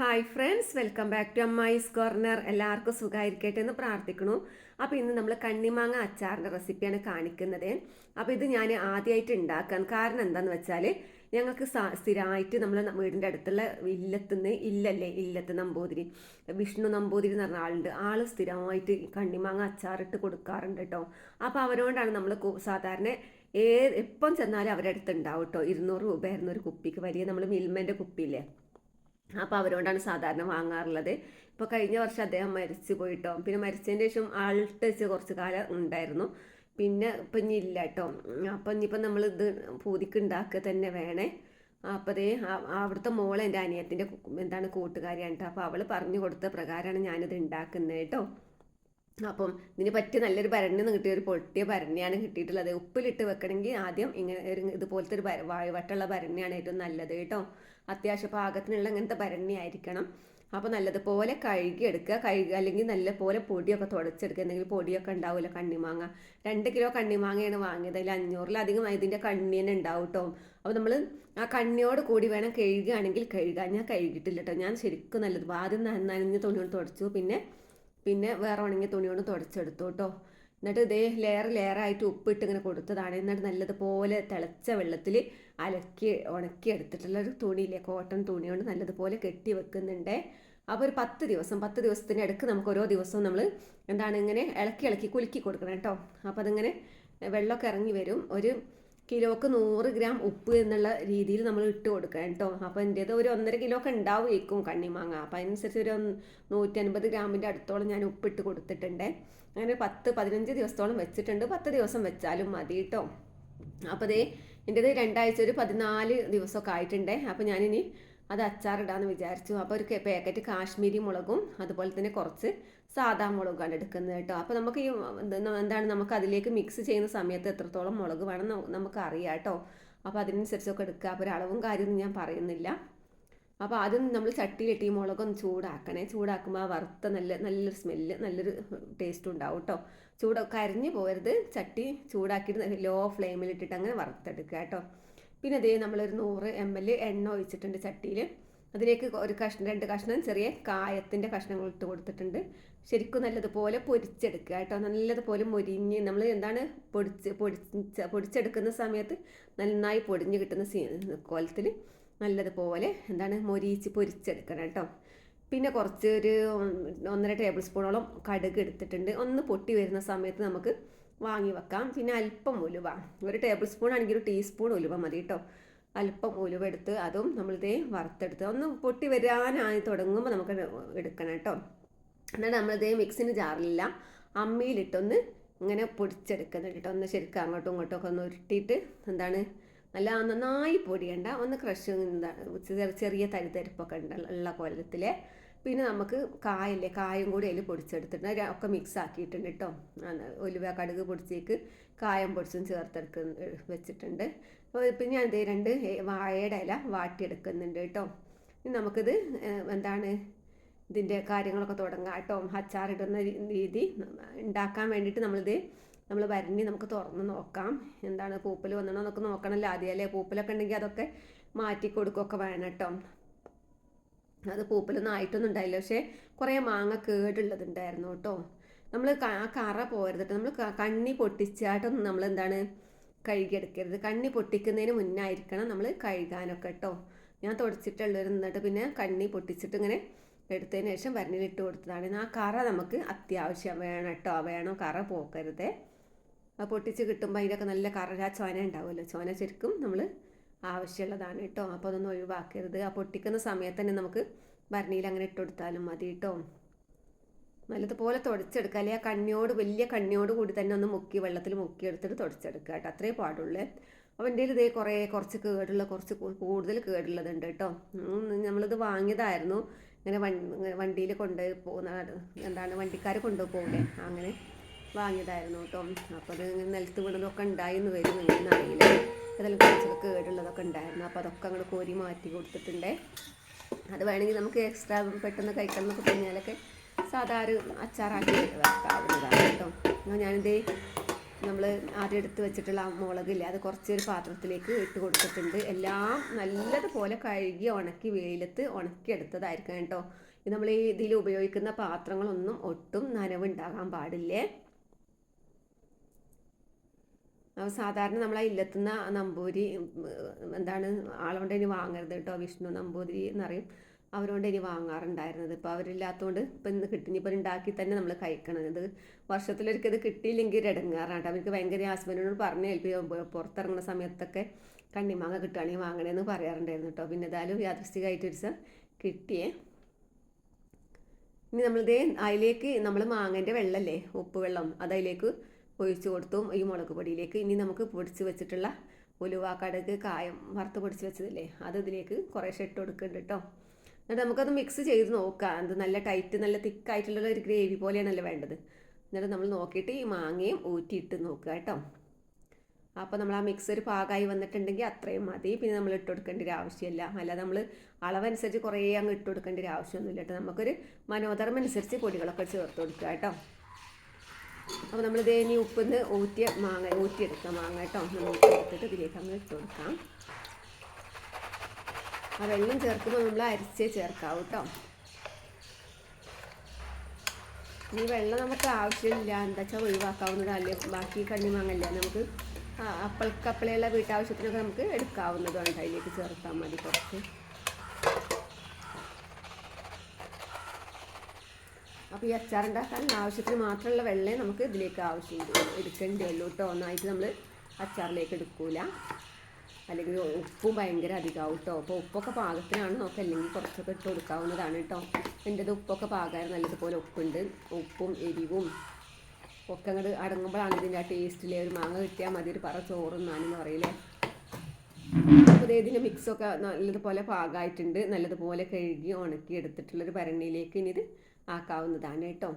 Hi friends welcome back to Ammayi's corner എല്ലാവർക്കും സുഖമായിരിക്കട്ടെ എന്ന് പ്രാർത്ഥിക്കണു അപ്പോൾ ഇന്ന് നമ്മൾ കണ്ണിമാങ്ങ അച്ചാറിന്റെ റെസിപ്പിയാണ് കാണിക്കുന്നത്. അപ്പോൾ ഇത് ഞാൻ ആദ്യമായിട്ട് ഉണ്ടാക്കാൻ കാരണം എന്താണെന്ന് വെച്ചാൽ ഞങ്ങൾക്ക് സ്ഥിരമായിട്ട് നമ്മൾ വീടിന്റെ അടുത്തുള്ള ഇല്ലത്തുനിന്ന് ഇല്ലല്ലേ ഇല്ലത്ത് നമ്പൂതിരി വിഷ്ണു നമ്പൂതിരി എന്ന് പറഞ്ഞ ആളുണ്ട്. ആൾ സ്ഥിരമായിട്ട് കണ്ണിമാങ്ങ അച്ചാറിട്ട് കൊടുക്കാറുണ്ട് കേട്ടോ അപ്പോൾ അവരോടാണ് നമ്മൾ സാധാരണ ഏ എപ്പം ചെന്നാലും അവരുടെ അടുത്ത് ഉണ്ടാവും കേട്ടോ ഇരുന്നൂറ് രൂപയായിരുന്നു ഒരു കുപ്പിക്ക്. വലിയ നമ്മൾ മിൽമേന്റെ കുപ്പിയില്ലേ? അപ്പോൾ അവരോടാണ് സാധാരണ വാങ്ങാറുള്ളത്. ഇപ്പോൾ കഴിഞ്ഞ വർഷം അദ്ദേഹം മരിച്ചു പോയിട്ടോ. പിന്നെ മരിച്ചതിന് ശേഷം ആൾട്ട് വെച്ച് കുറച്ച് കാലം ഉണ്ടായിരുന്നു. പിന്നെ ഇപ്പം ഇനി ഇല്ല കേട്ടോ അപ്പം ഇനിയിപ്പം നമ്മൾ ഇത് പൂതിക്ക് ഉണ്ടാക്കുക തന്നെ വേണേ. അപ്പോൾ അതേ അവിടുത്തെ മോളെ എന്റെ അനിയത്തിന്റെ എന്താണ് കൂട്ടുകാരിയാണ് കേട്ടോ അപ്പോൾ അവൾ പറഞ്ഞു കൊടുത്ത പ്രകാരമാണ് ഞാനിത് ഉണ്ടാക്കുന്നത് കേട്ടോ അപ്പം ഇതിന് പറ്റിയ നല്ലൊരു ഭരണിന്ന് കിട്ടിയ ഒരു പൊട്ടിയ ഭരണിയാണ് കിട്ടിയിട്ടുള്ളത്. ഉപ്പിലിട്ട് വെക്കണമെങ്കിൽ ആദ്യം ഇങ്ങനെ ഒരു ഇതുപോലത്തെ ഒരു വായുവട്ടുള്ള ഭരണിയാണ് ഏറ്റവും നല്ലത് കേട്ടോ. അത്യാവശ്യം പാകത്തിനുള്ള ഇങ്ങനത്തെ ഭരണി ആയിരിക്കണം. അപ്പോൾ നല്ലതുപോലെ കഴുകി എടുക്കുക കഴുകുക അല്ലെങ്കിൽ നല്ലപോലെ പൊടിയൊക്കെ തുടച്ചെടുക്കുക. എന്തെങ്കിലും പൊടിയൊക്കെ ഉണ്ടാവില്ല കണ്ണിമാങ്ങ. രണ്ട് കിലോ കണ്ണിമാങ്ങയാണ് വാങ്ങിയത്. അതിൽ അഞ്ഞൂറിലധികം ഇതിന്റെ കണ്ണി തന്നെ ഉണ്ടാവും കേട്ടോ. അപ്പോൾ നമ്മൾ ആ കണ്ണിയോട് കൂടി വേണം കഴുകുകയാണെങ്കിൽ കഴുകുക ഞാൻ കഴുകിയിട്ടില്ല കേട്ടോ. ഞാൻ ശരിക്കും നല്ലത്. ആദ്യം നനഞ്ഞ് നനഞ്ഞ തുണി തുടച്ചു. പിന്നെ പിന്നെ വേറെ ഉണങ്ങിയ തുണി കൊണ്ട് തുടച്ചെടുത്തു കേട്ടോ. എന്നിട്ട് ഇതേ ലെയർ ലെയറായിട്ട് ഉപ്പിട്ട് ഇങ്ങനെ കൊടുത്തതാണ്. എന്നിട്ട് നല്ലതുപോലെ തിളച്ച വെള്ളത്തിൽ അലക്കി ഉണക്കി എടുത്തിട്ടുള്ള ഒരു തുണിയില്ലേ കോട്ടൺ തുണി കൊണ്ട് നല്ലതുപോലെ കെട്ടി വെക്കുന്നുണ്ട്. അപ്പോൾ ഒരു പത്ത് ദിവസം പത്ത് ദിവസത്തിന്റെ ഇടയ്ക്ക് നമുക്ക് ഓരോ ദിവസവും നമ്മൾ എന്താണ് ഇങ്ങനെ ഇളക്കി ഇളക്കി കുലുക്കി കൊടുക്കണം കേട്ടോ. അപ്പോൾ അതിങ്ങനെ വെള്ളമൊക്കെ ഇറങ്ങി വരും. ഒരു കിലോക്ക് നൂറ് ഗ്രാം ഉപ്പ് എന്നുള്ള രീതിയിൽ നമ്മൾ ഇട്ട് കൊടുക്കുക കേട്ടോ. അപ്പോൾ എന്റേത് ഒരു ഒന്നര കിലോ ഒക്കെ ഉണ്ടാവുമായിരിക്കും കണ്ണിമാങ്ങ. അപ്പോൾ അതിനനുസരിച്ച് ഒരു നൂറ്റി അൻപത് ഗ്രാമിന്റെ അടുത്തോളം ഞാൻ ഉപ്പിട്ട് കൊടുത്തിട്ടുണ്ട്. അങ്ങനെ പത്ത് പതിനഞ്ച് ദിവസത്തോളം വെച്ചിട്ടുണ്ട്. പത്ത് ദിവസം വെച്ചാലും മതി കേട്ടോ. അപ്പോൾ അതേ എന്റേത് രണ്ടാഴ്ച ഒരു പതിനാല് ദിവസമൊക്കെ ആയിട്ടുണ്ട്. അപ്പോൾ ഞാനിനി അത് അച്ചാറിടാന്ന് വിചാരിച്ചു. അപ്പോൾ ഒരു പാക്കറ്റ് കാശ്മീരി മുളകും അതുപോലെ തന്നെ കുറച്ച് സാധാ മുളകാണ് എടുക്കുന്നത് കേട്ടോ. അപ്പോൾ നമുക്ക് ഈ എന്താണ് നമുക്ക് അതിലേക്ക് മിക്സ് ചെയ്യുന്ന സമയത്ത് എത്രത്തോളം മുളക് വേണം നമുക്ക് അറിയാം കേട്ടോ. അപ്പോൾ അതിനനുസരിച്ചൊക്കെ എടുക്കുക. അപ്പോൾ ഒരളവും കാര്യമൊന്നും ഞാൻ പറയുന്നില്ല. അപ്പോൾ ആദ്യം നമ്മൾ ചട്ടിയിലിട്ട് ഈ മുളകൊന്ന് ചൂടാക്കണേ. ചൂടാക്കുമ്പോൾ ആ വറുത്ത നല്ല നല്ലൊരു സ്മെല്ല് നല്ലൊരു ടേസ്റ്റ് ഉണ്ടാവും കേട്ടോ. ചൂട് കരിഞ്ഞു പോകരുത്. ചട്ടി ചൂടാക്കിയിട്ട് ലോ ഫ്ലെയിമിലിട്ടിട്ട് അങ്ങനെ വറുത്തെടുക്കുക കേട്ടോ. പിന്നെ അതേ നമ്മളൊരു നൂറ് എം എൽ എണ്ണ ഒഴിച്ചിട്ടുണ്ട് ചട്ടിയിൽ അതിലേക്ക് ഒരു കഷ്ണം രണ്ട് കഷ്ണം ചെറിയ കായത്തിന്റെ കഷ്ണങ്ങൾ ഇട്ട് കൊടുത്തിട്ടുണ്ട്. ശരിക്കും നല്ലതുപോലെ പൊരിച്ചെടുക്കുക കേട്ടോ. നല്ലതുപോലെ മൊരിഞ്ഞ് നമ്മൾ എന്താണ് പൊടിച്ച് പൊടിച്ച പൊടിച്ചെടുക്കുന്ന സമയത്ത് നന്നായി പൊടിഞ്ഞ് കിട്ടുന്ന കോലത്തിൽ നല്ലതുപോലെ എന്താണ് മൊരിച്ച് പൊരിച്ചെടുക്കണം കേട്ടോ. പിന്നെ കുറച്ച് ഒരു ഒന്നര ടേബിൾ സ്പൂണോളം കടുക് എടുത്തിട്ടുണ്ട്. ഒന്ന് പൊട്ടി വരുന്ന സമയത്ത് നമുക്ക് വാങ്ങി വെക്കാം. പിന്നെ അല്പം ഉലുവ. ഒരു ടേബിൾ സ്പൂൺ ആണെങ്കിൽ ഒരു ടീസ്പൂൺ ഉലുവ മതി കേട്ടോ അല്പം ഉലുവ എടുത്ത് അതും നമ്മളിതേ വറുത്തെടുത്ത് ഒന്ന് പൊട്ടി വരാനായി തുടങ്ങുമ്പോൾ നമുക്ക് എടുക്കണം കേട്ടോ എന്നിട്ട് നമ്മളിതേ മിക്സിന് ജാറിലില്ല. അമ്മിയിലിട്ടൊന്ന് ഇങ്ങനെ പൊടിച്ചെടുക്കുന്നത് കേട്ടോ ഒന്ന് ശരിക്കും അങ്ങോട്ടും ഇങ്ങോട്ടും ഒക്കെ ഒന്ന് ഉരുട്ടിയിട്ട് എന്താണ് നല്ല നന്നായി പൊടിയണ്ട. ഒന്ന് ക്രഷ് ചെറിയ ചെറിയ തരിതരിപ്പൊക്കെ ഉണ്ട് ഉള്ള കോലത്തിൽ പിന്നെ നമുക്ക് കായല്ലേ കായും കൂടി അതിൽ പൊടിച്ചെടുത്തിട്ട് ഒക്കെ മിക്സ് ആക്കിയിട്ടുണ്ട് കേട്ടോ ഒലുവ കടുക് പൊടിച്ചേക്ക് കായം പൊടിച്ചും ചേർത്തെടുക്ക വെച്ചിട്ടുണ്ട്. പിന്നെ ഞാൻ ദേ രണ്ട് വാഴയുടെ ഇല വാട്ടിയെടുക്കുന്നുണ്ട് കേട്ടോ ഇനി നമുക്കിത് എന്താണ് ഇതിന്റെ കാര്യങ്ങളൊക്കെ തുടങ്ങാം കേട്ടോ അച്ചാറിടുന്ന രീതി ഉണ്ടാക്കാൻ വേണ്ടിയിട്ട് നമ്മളിത് നമ്മൾ വരണി നമുക്ക് തുറന്ന് നോക്കാം. എന്താണ് പൂപ്പൽ വന്നണോ എന്നൊക്കെ നോക്കണമല്ലോ ആദ്യം അല്ലേ പൂപ്പലൊക്കെ ഉണ്ടെങ്കിൽ അതൊക്കെ മാറ്റി കൊടുക്കുകയൊക്കെ വേണം കേട്ടോ അത് പൂപ്പലൊന്നും ആയിട്ടൊന്നും ഉണ്ടായില്ല. പക്ഷേ കുറേ മാങ്ങ കേടുള്ളതുണ്ടായിരുന്നു കേട്ടോ. നമ്മൾ ആ കറ പോരുത് കേട്ടോ. നമ്മൾ കണ്ണി പൊട്ടിച്ചായിട്ടൊന്നും നമ്മൾ എന്താണ് കഴുകിയെടുക്കരുത്. കണ്ണി പൊട്ടിക്കുന്നതിന് മുന്നായിരിക്കണം നമ്മൾ കഴുകാനൊക്കെ കേട്ടോ. ഞാൻ തുടച്ചിട്ടുള്ളവർ എന്നിട്ട് പിന്നെ കണ്ണി പൊട്ടിച്ചിട്ട് ഇങ്ങനെ എടുത്തതിന് ശേഷം വരണിലിട്ട് കൊടുത്തതാണ്. ആ കറ നമുക്ക് അത്യാവശ്യം വേണം കേട്ടോ. വേണം കറ പോക്കരുത്. ആ പൊട്ടിച്ച് കിട്ടുമ്പോൾ അതിന്റെയൊക്കെ നല്ല കറ ചോന ഉണ്ടാവുമല്ലോ. ചോന ശരിക്കും നമ്മൾ ആവശ്യമുള്ളതാണ് കേട്ടോ. അപ്പോൾ അതൊന്നും ഒഴിവാക്കരുത്. ആ പൊട്ടിക്കുന്ന സമയത്ത് തന്നെ നമുക്ക് ഭരണിയിൽ അങ്ങനെ ഇട്ട് കൊടുത്താലും മതി കേട്ടോ. നല്ലതുപോലെ തുടച്ചെടുക്കുക. അല്ലെങ്കിൽ ആ കണ്ണിയോട് വലിയ കണ്ണിയോട് കൂടി തന്നെ ഒന്ന് മുക്കി വെള്ളത്തിൽ മുക്കി എടുത്തിട്ട് തുടച്ചെടുക്കുക കേട്ടോ. അത്രേ പാടുള്ളൂ. അപ്പോൾ എന്റെ ഇതേ കുറേ കുറച്ച് കേടുള്ള കുറച്ച് കൂടുതൽ കേടുള്ളതുണ്ട് കേട്ടോ. നമ്മളിത് വാങ്ങിയതായിരുന്നു. ഇങ്ങനെ വണ്ടിയിൽ കൊണ്ട് പോകുന്ന എന്താണ് വണ്ടിക്കാർ കൊണ്ടുപോകൂലേ? അങ്ങനെ വാങ്ങിയതായിരുന്നു കേട്ടോ. അപ്പോൾ അത് നിലത്ത് വീണതൊക്കെ ഉണ്ടായിന്ന് വരും. ഇങ്ങനെ അതെല്ലാം കുറച്ചൊക്കെ കേടുള്ളതൊക്കെ ഉണ്ടായിരുന്നു. അപ്പോൾ അതൊക്കെ അങ്ങോട്ട് കോരി മാറ്റി കൊടുത്തിട്ടുണ്ട്. അത് വേണമെങ്കിൽ നമുക്ക് എക്സ്ട്രാ പെട്ടെന്ന് കഴിക്കണം എന്നൊക്കെ കഴിഞ്ഞാലൊക്കെ സാധാരണ അച്ചാറാക്കി വെക്കാവുന്നതാണ് കേട്ടോ. എന്നാൽ ഞാനിത് നമ്മൾ ആദ്യം എടുത്ത് വെച്ചിട്ടുള്ള മുളകില്ലേ അത് കുറച്ചൊരു പാത്രത്തിലേക്ക് ഇട്ട് കൊടുത്തിട്ടുണ്ട്. എല്ലാം നല്ലതുപോലെ കഴുകി ഉണക്കി വെയിലത്ത് ഉണക്കിയെടുത്തതായിരിക്കും കേട്ടോ. നമ്മൾ ഈ ഇതിൽ ഉപയോഗിക്കുന്ന പാത്രങ്ങളൊന്നും ഒട്ടും നനവുണ്ടാകാൻ പാടില്ലേ അപ്പോൾ സാധാരണ നമ്മളെ ഇല്ലത്തുന്ന നമ്പൂരി എന്താണ് ആളുകൊണ്ട് ഇനി വാങ്ങരുത് കേട്ടോ വിഷ്ണു നമ്പൂതിരി എന്നറിയും. അവരോണ്ട് ഇനി വാങ്ങാറുണ്ടായിരുന്നത്. ഇപ്പോൾ അവരില്ലാത്തതുകൊണ്ട് ഇപ്പം ഇന്ന് കിട്ടി. ഇനിയിപ്പോൾ ഉണ്ടാക്കി തന്നെ നമ്മൾ കഴിക്കണം. ഇത് വർഷത്തിലൊരിക്കൽ ഇത് കിട്ടിയില്ലെങ്കിൽ ഇടങ്ങാറാണ് ഇടങ്ങാറാണ് അവർക്ക് ഭയങ്കര ഹസ്ബൻഡിനോട് പറഞ്ഞ് ഏൽപ്പിക്കും. പുറത്തിറങ്ങുന്ന സമയത്തൊക്കെ കണ്ണിമാങ്ങ കിട്ടുകയാണെങ്കിൽ വാങ്ങണേന്ന് പറയാറുണ്ടായിരുന്നു കേട്ടോ. പിന്നെ ഏതായാലും യാദൃശ്ചികമായിട്ട് ഒരു ദിവസം കിട്ടിയേ. ഇനി നമ്മളിതേ അതിലേക്ക് നമ്മൾ മാങ്ങേന്റെ വെള്ളമല്ലേ ഉപ്പ് വെള്ളം അത് അതിലേക്ക് ഒഴിച്ചു കൊടുത്തു ഈ മുളക് പൊടിയിലേക്ക്. ഇനി നമുക്ക് പൊടിച്ച് വെച്ചിട്ടുള്ള ഉലുവ കടുക് കായം വറുത്ത് പൊടിച്ച് വെച്ചതില്ലേ അത് ഇതിലേക്ക് കുറേശ്ശെ ഇട്ട് കൊടുക്കുന്നുണ്ട് കേട്ടോ എന്നിട്ട് നമുക്കത് മിക്സ് ചെയ്ത് നോക്കാം. അത് നല്ല ടൈറ്റ് നല്ല തിക്കായിട്ടുള്ള ഒരു ഗ്രേവി പോലെയാണല്ലോ വേണ്ടത്. എന്നിട്ട് നമ്മൾ നോക്കിയിട്ട് ഈ മാങ്ങയും ഊറ്റിയിട്ട് നോക്കുക കേട്ടോ അപ്പോൾ നമ്മൾ ആ മിക്സ് ഒരു പാകമായി വന്നിട്ടുണ്ടെങ്കിൽ അത്രയും മതി. പിന്നെ നമ്മൾ ഇട്ട് കൊടുക്കേണ്ട ഒരു ആവശ്യമില്ല. അല്ല നമ്മൾ അളവനുസരിച്ച് കുറേ അങ്ങ് ഇട്ട് കൊടുക്കേണ്ട ഒരു ആവശ്യമൊന്നുമില്ല കേട്ടോ നമുക്കൊരു മനോധർമ്മം അനുസരിച്ച് പൊടികളൊക്കെ ചേർത്ത് കൊടുക്കുക കേട്ടോ അപ്പോൾ നമ്മൾ ഇതേ ഇനി ഉപ്പിന്ന് ഊറ്റിയ മാങ്ങ ഊറ്റിയെടുക്കാം മാങ്ങ കേട്ടോ നമ്മൾ ഊറ്റിയെടുത്തിട്ട് ഇതിലേക്ക് അങ്ങ് ഇട്ട് കൊടുക്കാം. ആ വെള്ളം ചേർക്കുമ്പോൾ നമ്മൾ അരിച്ചേ ചേർക്കാവൂ കേട്ടോ. ഈ വെള്ളം നമുക്ക് ആവശ്യമില്ല. എന്താ വെച്ചാൽ ഒഴിവാക്കാവുന്നതല്ലേ. ബാക്കി കണ്ണിമാങ്ങല്ല നമുക്ക് അപ്പൾക്കപ്പളയുള്ള വീട്ടാവശ്യത്തിനൊക്കെ നമുക്ക് എടുക്കാവുന്നതാണ്. അതിലേക്ക് ചേർത്താൽ മതി കുറച്ച്. അപ്പോൾ ഈ അച്ചാർ ഉണ്ടാക്കാൻ ആവശ്യത്തിന് മാത്രമുള്ള വെള്ളമേ നമുക്ക് ഇതിലേക്ക് ആവശ്യം എടുക്കേണ്ടി കേട്ടോ. ഒന്നായിട്ട് നമ്മൾ അച്ചാറിലേക്ക് എടുക്കൂല. അല്ലെങ്കിൽ ഉപ്പും ഭയങ്കര അധികമാവും കേട്ടോ. അപ്പോൾ ഉപ്പൊക്കെ പാകത്തിനാണ് നോക്കുക. അല്ലെങ്കിൽ കുറച്ചൊക്കെ ഇട്ട് കൊടുക്കാവുന്നതാണ് കേട്ടോ. എന്റെത് ഉപ്പൊക്കെ പാകാൻ നല്ലതുപോലെ ഉപ്പുണ്ട്. ഉപ്പും എരിവും ഒക്കെ അങ്ങോട്ട് അടങ്ങുമ്പോഴാണ് ഇതിന്റെ ആ ടേസ്റ്റിലെ ഒരു മാങ്ങ കിട്ടിയാൽ മതി. ഒരു പറ ചോറും നാനും പറയില്ലേ അപ്പോൾ ഇതിന്റെ മിക്സൊക്കെ നല്ലതുപോലെ പാകമായിട്ടുണ്ട് നല്ലതുപോലെ കഴുകി ഉണക്കി എടുത്തിട്ടുള്ളൊരു ഭരണിയിലേക്ക് ഇനി ഇത് ആക്കാവുന്നതാണ് കേട്ടോ.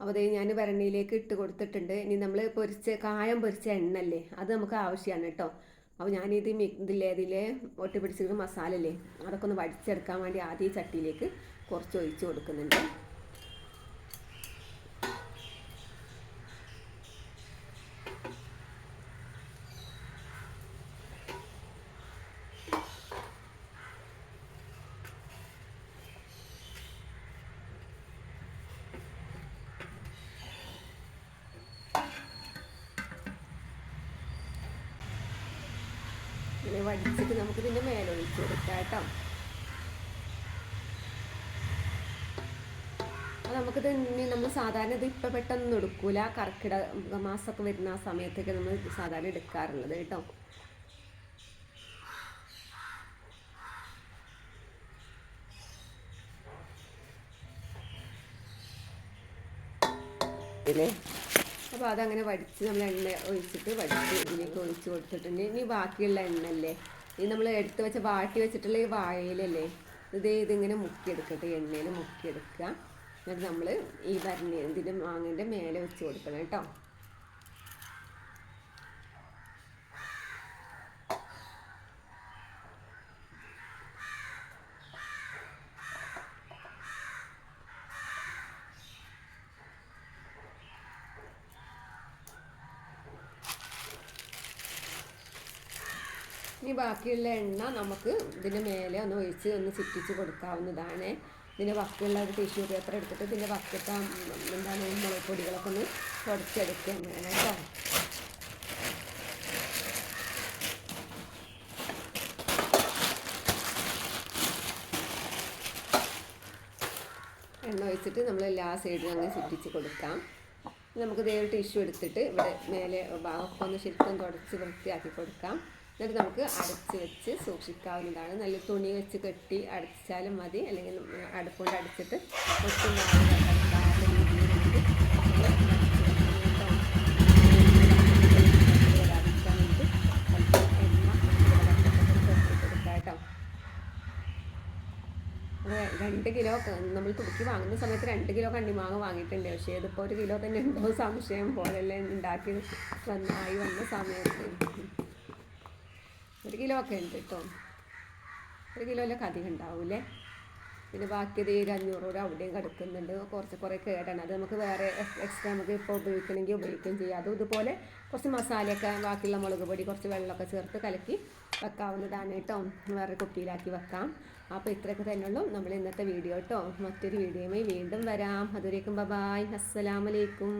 അപ്പോൾ അതേ ഞാൻ വരണിയിലേക്ക് ഇട്ട് കൊടുത്തിട്ടുണ്ട്. ഇനി നമ്മൾ പൊരിച്ച കായം പൊരിച്ച എണ്ണല്ലേ അത് നമുക്ക് ആവശ്യമാണ് കേട്ടോ. അപ്പോൾ ഞാനിത് മി ഇതില്ലേ ഇതിലെ ഒട്ടി പിടിച്ചിരിക്കുന്ന മസാലല്ലേ അതൊക്കെ ഒന്ന് വടിച്ചെടുക്കാൻ വേണ്ടി ആദ്യം ചട്ടിയിലേക്ക് കുറച്ച് ഒഴിച്ച് കൊടുക്കുന്നുണ്ട്. ഇങ്ങനെ വടിച്ചിട്ട് നമുക്ക് ഇതിന്റെ മേലൊഴിച്ച് കൊടുക്കാം കേട്ടോ. അപ്പോൾ ഇനി നമ്മൾ സാധാരണ ഇത് ഇപ്പം പെട്ടെന്ന് എടുക്കൂല. കർക്കിട മാസമൊക്കെ വരുന്ന ആ സമയത്തൊക്കെ നമ്മൾ സാധാരണ എടുക്കാറുള്ളത് കേട്ടോ. ഇതിലെ അപ്പോൾ അതങ്ങനെ വടിച്ച് നമ്മൾ എണ്ണ ഒഴിച്ചിട്ട് വടിച്ച് ഇതിലേക്ക് ഒഴിച്ച് കൊടുത്തിട്ടുണ്ട്. ഇനി ബാക്കിയുള്ള എണ്ണ അല്ലേ ഇനി നമ്മൾ എടുത്ത് വെച്ച വാട്ടി വെച്ചിട്ടുള്ള ഈ വാഴയിലല്ലേ? ഇതേ ഇതിങ്ങനെ മുക്കിയെടുക്കട്ടെ എണ്ണയിൽ മുക്കിയെടുക്കുക. എന്നിട്ട് നമ്മൾ ഈ വരണ ഇതിന്റെ മാങ്ങേന്റെ മേലെ വെച്ച് കൊടുക്കണം കേട്ടോ. ഇനി ബാക്കിയുള്ള എണ്ണ നമുക്ക് ഇതിന്റെ മേലെ ഒന്ന് ഒഴിച്ച് ഒന്ന് ചുറ്റിച്ച് കൊടുക്കാവുന്നതാണ്. ഇതിന്റെ ബാക്കിയുള്ള ഒരു ടിഷ്യൂ പേപ്പർ എടുത്തിട്ട് ഇതിന്റെ ബാക്കിയൊക്കെ എന്താണ് മുളക് പൊടികളൊക്കെ ഒന്ന് തുടച്ചെടുക്കുകയും കേട്ടോ. എണ്ണ ഒഴിച്ചിട്ട് നമ്മൾ എല്ലാ സൈഡിലും അങ്ങ് ചുറ്റിച്ച് കൊടുക്കാം. നമുക്ക് ഇതേ ഒരു ടിഷ്യൂ എടുത്തിട്ട് ഇവിടെ മേലെ ഭാഗമൊക്കെ ഒന്ന് ശരിക്കും തുടച്ച് വൃത്തിയാക്കി കൊടുക്കാം. എന്നിട്ട് നമുക്ക് അടച്ച് വെച്ച് സൂക്ഷിക്കാവുന്നതാണ്. നല്ല തുണി വെച്ച് കെട്ടി അടച്ചാലും മതി. അല്ലെങ്കിൽ അടുപ്പുകൊണ്ട് അടിച്ചിട്ട് ഒട്ടും രണ്ട് കിലോ നമ്മൾ തുടുക്കി വാങ്ങുന്ന സമയത്ത് രണ്ട് കിലോ കണ്ണിമാങ്ങ വാങ്ങിയിട്ടുണ്ട്. പക്ഷേ ഇതിപ്പോൾ ഒരു കിലോ തന്നെ ഉണ്ടോ സംശയം പോലെയല്ലേ ഉണ്ടാക്കി വന്നായി വന്ന സമയത്ത്. ഒരു കിലോ ഒക്കെ ഉണ്ട് കേട്ടോ ഒരു കിലോയിലൊക്കെ അധികം ഉണ്ടാവൂലേ പിന്നെ ബാക്കി ഇത് ഒരു അഞ്ഞൂറ് രൂപ അവിടെയും കിടക്കുന്നുണ്ട്. കുറച്ച് കുറേ കേടാണ്. അത് നമുക്ക് വേറെ എക്സ്ട്രാ നമുക്ക് ഇപ്പോൾ ഉപയോഗിക്കണമെങ്കിൽ ഉപയോഗിക്കുകയും ചെയ്യാം. അതും ഇതുപോലെ കുറച്ച് മസാലയൊക്കെ ബാക്കിയുള്ള മുളക് പൊടി കുറച്ച് വെള്ളമൊക്കെ ചേർത്ത് കലക്കി വെക്കാവുന്നതാണ് കേട്ടോ വേറെ കുപ്പിയിലാക്കി വെക്കാം. അപ്പോൾ ഇത്രയൊക്കെ തന്നെയുള്ളൂ നമ്മൾ ഇന്നത്തെ വീഡിയോ കേട്ടോ മറ്റൊരു വീഡിയോയുമായി വീണ്ടും വരാം. അതുവരേക്കും ബബായ് അസ്സലാമലൈക്കും